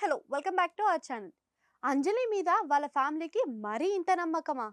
Hello welcome back to our channel. Anjali మీద వాళ్ళ ఫ్యామిలీకి మరీ ఇంత నమ్మకమా?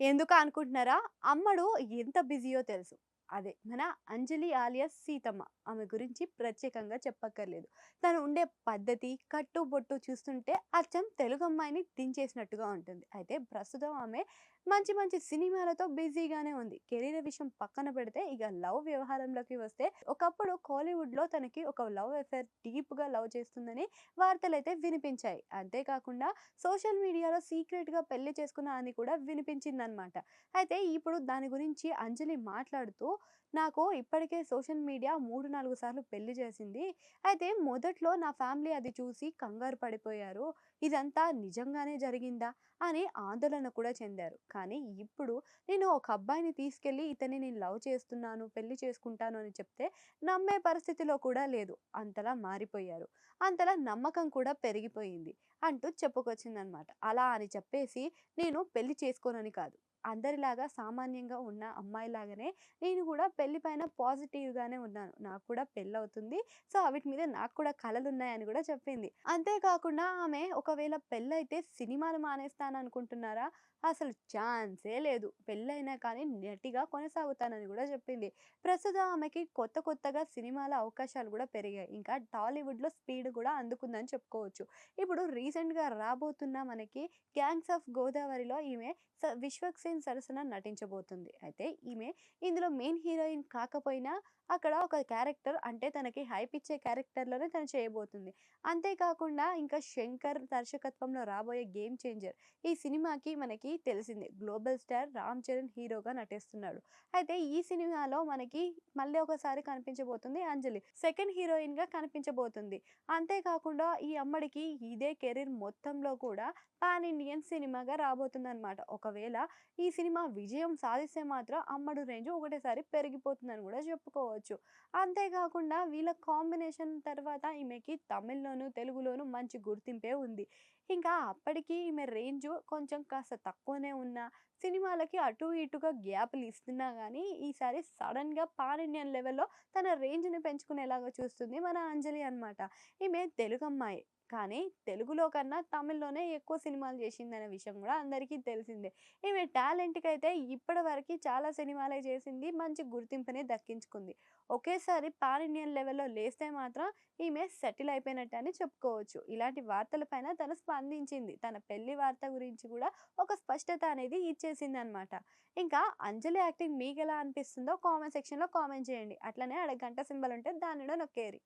ఎందుకు అనుకుంటున్నారా? అమ్మడు ఎంత బిజీయో తెలుసు. అదే మన అంజలి ఆలియా సీతమ్మ ఆమె గురించి ప్రత్యేకంగా చెప్పక్కర్లేదు. తను ఉండే పద్ధతి కట్టు బొట్టు చూస్తుంటే అచ్చం తెలుగు అమ్మాయిని దించేసినట్టుగా ఉంటుంది. అయితే ప్రస్తుతం ఆమె మంచి మంచి సినిమాలతో బిజీగానే ఉంది. కెరీర్ విషయం పక్కన పెడితే ఇక లవ్ వ్యవహారంలోకి వస్తే ఒకప్పుడు కోలీవుడ్లో తనకి ఒక లవ్ అఫేర్ డీప్గా లవ్ చేస్తుందని వార్తలు అయితే వినిపించాయి. అంతేకాకుండా సోషల్ మీడియాలో సీక్రెట్గా పెళ్ళి చేసుకున్న అని కూడా వినిపించిందనమాట అయితే ఇప్పుడు దాని గురించి అంజలి మాట్లాడుతూ నాకు ఇప్పటికే సోషల్ మీడియా మూడు నాలుగు సార్లు పెళ్ళి చేసింది. అయితే మొదట్లో నా ఫ్యామిలీ అది చూసి కంగారు పడిపోయారు. ఇదంతా నిజంగానే జరిగిందా అని ఆందోళన కూడా చెందారు. కానీ ఇప్పుడు నేను ఒక అబ్బాయిని తీసుకెళ్ళి ఇతన్ని నేను లవ్ చేస్తున్నాను పెళ్ళి చేసుకుంటాను అని చెప్తే నమ్మే పరిస్థితిలో కూడా లేదు. అంతలా మారిపోయారు. అంతలా నమ్మకం కూడా పెరిగిపోయింది అంటూ చెప్పుకొచ్చిందనమాట. అలా అని చెప్పేసి నేను పెళ్ళి చేసుకోనని కాదు. అందరిలాగా సామాన్యంగా ఉన్న అమ్మాయిలాగానే నేను కూడా పెళ్ళి పైన పాజిటివ్గానే ఉన్నాను. నాకు కూడా పెళ్ళి అవుతుంది సో వీటి మీద నాకు కూడా కళలు ఉన్నాయని కూడా చెప్పింది. అంతేకాకుండా ఆమె ఒకవేళ పెళ్ళైతే సినిమాలు మానేస్తాను అనుకుంటున్నారా అసలు ఛాన్సే లేదు. పెళ్ళైనా కానీ నటిగా కొనసాగుతానని కూడా చెప్పింది. ప్రస్తుతం ఆమెకి కొత్త కొత్తగా సినిమాల అవకాశాలు కూడా పెరిగాయి. ఇంకా టాలీవుడ్లో స్పీడ్ కూడా అందుకుందని చెప్పుకోవచ్చు. ఇప్పుడు రీసెంట్గా రాబోతున్న మనకి గ్యాంగ్స్ ఆఫ్ గోదావరిలో ఈమె స విశ్వక్ సేన్ సరసన నటించబోతుంది. అయితే ఈమె ఇందులో మెయిన్ హీరోయిన్ కాకపోయినా అక్కడ ఒక క్యారెక్టర్ అంటే తనకి హైప్ ఇచ్చే క్యారెక్టర్లోనే తను చేయబోతుంది. అంతేకాకుండా ఇంకా శంకర్ దర్శకత్వంలో రాబోయే గేమ్ చేంజర్ ఈ సినిమాకి మనకి తెలిసిందే. గ్లోబల్ స్టార్ రామ్ చరణ్ హీరోగా నటిస్తున్నాడు. అయితే ఈ సినిమాలో మనకి మళ్ళీ ఒకసారి కనిపించబోతుంది అంజలి. సెకండ్ హీరోయిన్గా కనిపించబోతుంది. అంతేకాకుండా ఈ అమ్మడికి ఇదే కెరీర్ మొత్తంలో కూడా పాన్ ఇండియన్ సినిమాగా రాబోతుంది అనమాట ఒకవేళ ఈ ఈ సినిమా విజయం సాధిస్తే మాత్రం అమ్మడు రేంజ్ ఒకటేసారి పెరిగిపోతుందని కూడా చెప్పుకోవచ్చు. అంతేకాకుండా వీళ్ళ కాంబినేషన్ తర్వాత ఈమెకి తమిళ్ళోను తెలుగులోను మంచి గుర్తింపే ఉంది. ఇంకా అప్పటికి ఈమె రేంజ్ కొంచెం కాస్త తక్కువనే ఉన్న సినిమాలకి అటు ఇటుగా గ్యాప్లు ఇస్తున్నా కానీ ఈసారి సడన్గా పాన్ ఇండియన్ లెవెల్లో తన రేంజ్ని పెంచుకునేలాగా చూస్తుంది మన అంజలి అనమాట ఈమె తెలుగు అమ్మాయి కానీ తెలుగులో కన్నా తమిళ్ళోనే ఎక్కువ సినిమాలు చేసిందనే విషయం కూడా అందరికీ తెలిసిందే. ఈమె టాలెంట్కి అయితే ఇప్పటి వరకు చాలా సినిమాలే చేసింది మంచి గుర్తింపుని దక్కించుకుంది. ఒకేసారి పాన్ ఇండియన్ లెవెల్లో లేస్తే మాత్రం ఈమె సెటిల్ అయిపోయినట్టు అని చెప్పుకోవచ్చు. ఇలాంటి వార్తలపైన తను స్పందించింది. తన పెళ్ళి వార్త గురించి కూడా ఒక స్పష్టత అనేది ఇచ్చేసింది అనమాట ఇంకా అంజలి యాక్టింగ్ మీకు ఎలా అనిపిస్తుందో కామెంట్ సెక్షన్లో కామెంట్ చేయండి. అట్లనే అక్కడ గంట సింబల్ ఉంటే దానిలో నొక్కేరి.